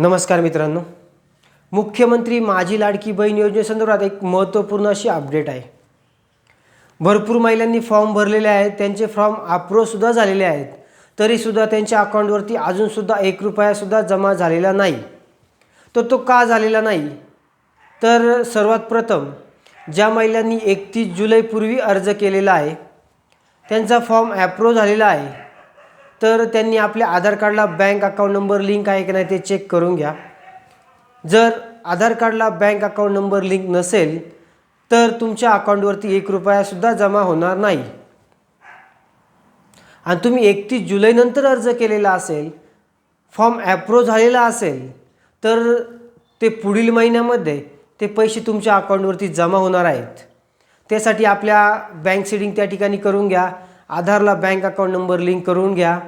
नमस्कार मित्रांनो. मुख्यमंत्री माझी लाडकी बहीण योजनेसंदर्भात एक महत्त्वपूर्ण अशी अपडेट आहे. भरपूर महिलांनी फॉर्म भरलेले आहेत. त्यांचे फॉर्म अप्रूव्हसुद्धा झालेले आहेत. तरीसुद्धा त्यांच्या अकाउंटवरती अजूनसुद्धा एक रुपयासुद्धा जमा झालेला नाही. तर तो का झालेला नाही? तर सर्वात प्रथम ज्या महिलांनी एकतीस जुलैपूर्वी अर्ज केलेला आहे त्यांचा फॉर्म ॲप्रूव्ह झालेला आहे. तर त्यांनी आपल्या आधार कार्डला बँक अकाउंट नंबर लिंक आहे की नाही ते चेक करून घ्या. जर आधार कार्डला बँक अकाउंट नंबर लिंक नसेल तर तुमच्या अकाउंटवरती एक रुपयासुद्धा जमा होणार नाही. आणि तुम्ही एकतीस जुलैनंतर अर्ज केलेला असेल फॉर्म ॲप्रूव्ह झालेला असेल तर ते पुढील महिन्यामध्ये ते पैसे तुमच्या अकाउंटवरती जमा होणार आहेत. त्यासाठी आपल्या बँक सेडिंग त्या ठिकाणी करून घ्या. आधारला बँक अकाउंट नंबर लिंक करून घ्या.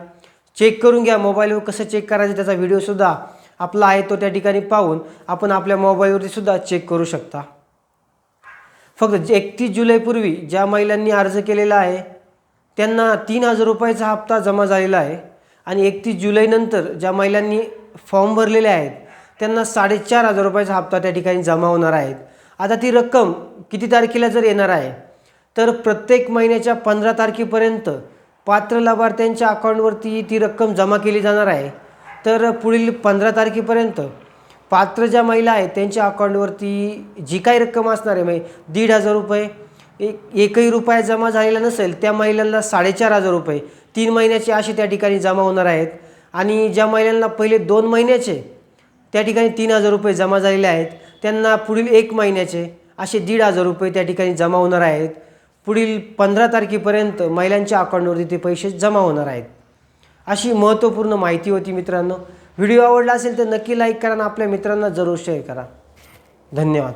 चेक करून घ्या. मोबाईलवर कसं चेक करायचं त्याचा व्हिडिओसुद्धा आपला आहे तो त्या ठिकाणी पाहून आपण आपल्या मोबाईलवरती सुद्धा चेक करू शकता. फक्त एकतीस जुलैपूर्वी ज्या महिलांनी अर्ज केलेला आहे त्यांना तीन हजार रुपयाचा हप्ता जमा झालेला आहे आणि एकतीस जुलैनंतर ज्या महिलांनी फॉर्म भरलेले आहेत त्यांना साडेचार हजार रुपयाचा हप्ता त्या ठिकाणी जमा होणार आहेत आता ती रक्कम किती तारखेला जर येणार आहे? तर प्रत्येक महिन्याच्या पंधरा तारखेपर्यंत पात्र लाभार्थ्यांच्या अकाउंटवरती ती रक्कम जमा केली जाणार आहे. तर पुढील पंधरा तारखेपर्यंत पात्र ज्या महिला आहेत त्यांच्या अकाउंटवरती जी काही रक्कम असणार आहे म्हणजे दीड हजार रुपये एक एकही रुपया जमा झालेला नसेल त्या महिलांना साडेचार हजार रुपये तीन महिन्याचे असे त्या ठिकाणी जमा होणार आहेत. आणि ज्या महिलांना पहिले दोन महिन्याचे त्या ठिकाणी तीन हजार रुपये जमा झालेले आहेत. त्यांना पुढील एक महिन्याचे असे दीड हजार रुपये त्या ठिकाणी जमा होणार आहेत. पुढील पंधरा तारखेपर्यंत महिलांच्या अकाउंटवरती ते पैसे जमा होणार आहेत. अशी महत्त्वपूर्ण माहिती होती मित्रांनो. व्हिडिओ आवडला असेल तर नक्की लाईक करा आणि आपल्या मित्रांना जरूर शेअर करा. धन्यवाद.